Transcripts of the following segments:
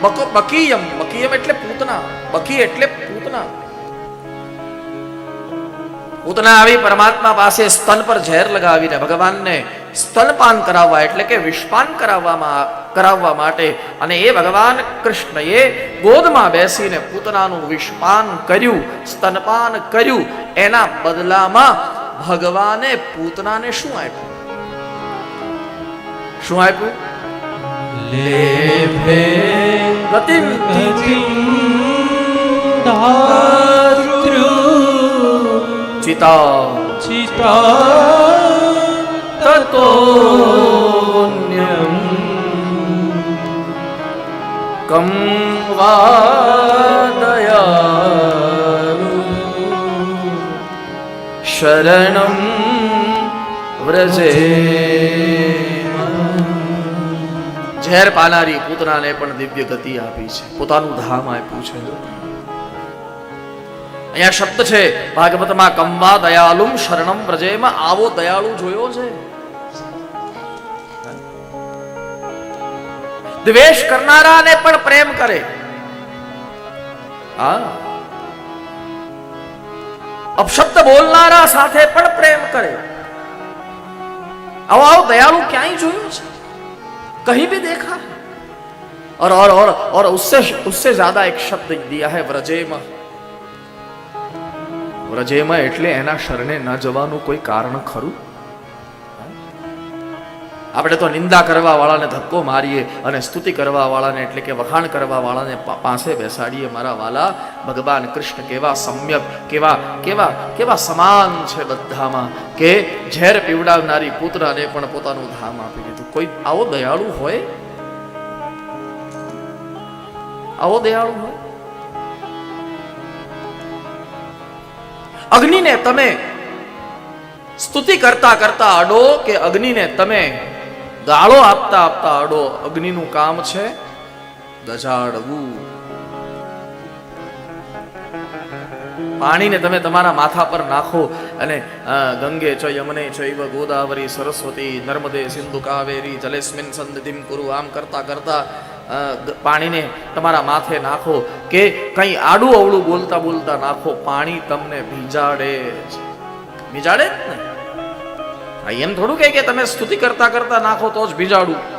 બકો બકીયમ. બકીયમ એટલે પૂતના. બકી એટલે પૂતના. પૂતના આવી પરમાત્મા પાસે સ્તન પર ઝેર લગાવીને ભગવાનને સ્તનપાન કરાવવા એટલે કે વિષપાન કરાવવામાં કરાવવા માટે અને એ ભગવાન કૃષ્ણએ ગોદમાં બેસીને પૂતનાનું વિષપાન કર્યું, સ્તનપાન કર્યું. એના બદલામાં ભગવાને પૂતનાને શું આપ્યું? શું આપ્યું? ગતિમ ચિતા ચિતા તતોન્યમ કમ વાદયાલુ શરણમ વ્રજે ઝેર પાનારી પૂતનાને પણ દિવ્ય ગતિ આપી છે. પોતાનું ધામ આપ્યું છે. અહીંયા શબ્દ છે, ભાગવતમાં કંબા દયાલુમ શરણમ વ્રજેમાં. આવો દયાળુ જોયો છે. દ્વેષ કરનારાને પણ પ્રેમ કરે. હા. અપશબ્દ બોલનારા સાથે પણ પ્રેમ કરે. આવો આવો દયાળુ ક્યાંય જોયું છે? कहीं भी देखा है और और और और उससे उससे ज्यादा एक शब्द दिया है व्रजेमा વ્રજેમાં એટલે એના શરણે ન જવાનું કોઈ કારણ ખરું આપણે તો નિંદા કરવા વાળાને ધક્કો મારીએ અને સ્તુતિ કરવા વાળાને એટલે કે વખાણ કરવા વાળાને પાસે બેસાડીએ. મારા વાલા, ભગવાન કૃષ્ણ કેવા સમ્યક, કેવા કેવા કેવા સમાન છે બધામાં કે ઝેર પીવડાવનારી પુત્રને પણ પોતાનું ધામ આપી દીધું. કોઈ આવો દયાળુ હોય? આવો દયાળુ હોય? અગ્નિને તમે સ્તુતિ કરતા કરતા અડો કે અગ્નિને તમે ગાળો આપતા આપતા અડો અગ્નિનું કામ છે. દજાડવું પાણીને તમે તમારા માથા પર નાખો અને ગંગે ચ યમને ચૈવ ગોદાવરી સરસ્વતી નર્મદે સિંધુ કાવેરી જલેસ્મિન સંદિમ કુરુ આમ કરતા કરતા પાણીને તમારા માથે નાખો કે કંઈ આડું અવળું બોલતા બોલતા નાખો, પાણી તમને ભીંજાડે ભીજાડે જ ને? એમ થોડું કે તમે સ્તુતિ કરતા કરતા નાખો તો જ ભીજાડું.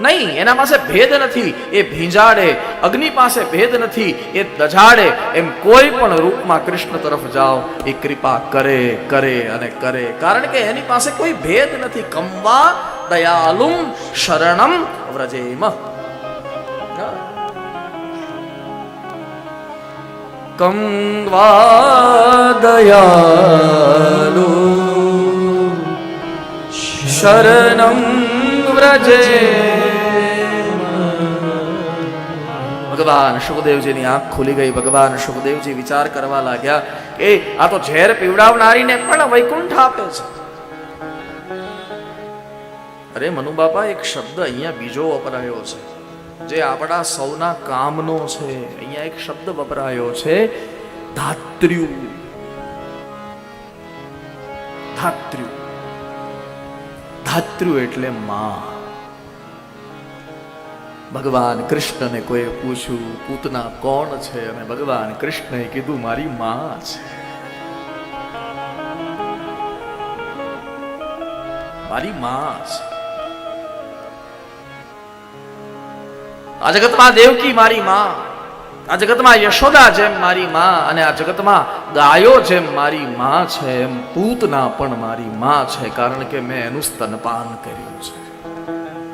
નહીં, એના પાસે ભેદ નથી. એ ભીંજાડે, અગ્નિ પાસે ભેદ નથી. એ દજાડે એમ કોઈ પણ રૂપમાં કૃષ્ણ તરફ જાઓ. એ કૃપા કરે કરે અને કરે. કારણ કે એની પાસે કોઈ ભેદ નથી. કંવા દયાલુમ શરણમ વ્રજેમ. કંવા દયાલુ શરણમ વ્રજે ભગવાન સુખદેવજીની આંખ ખુલી ગઈ, ભગવાન સુખદેવજી વિચાર કરવા લાગ્યા કે આ તો ઝેર પીવડાવનારીને પણ વૈકુંઠ આપે છે. અરે મનુ બાપા એક શબ્દ અહીંયા બીજો વપરાયો છે, જે આપણા સૌના કામનો છે. અહીંયા એક શબ્દ વપરાયો છે, ધાત્ર્યુ. ધાત્ર્યુ. ધાત્રુ એટલે માં. ભગવાન કૃષ્ણને કોઈ પૂછ્યું, પૂતના કોણ છે? અને ભગવાન કૃષ્ણએ કીધું, મારી માં છે. મારી માં છે. આ જગતમાં દેવકી મારી માં? આ જગતમાં યશોદા જેમ મારી માં અને આ જગતમાં ગાયો જેમ મારી માં છે, એમ પૂતના પણ મારી માં છે, કારણ કે મેં એનું સ્તનપાન કર્યું છે.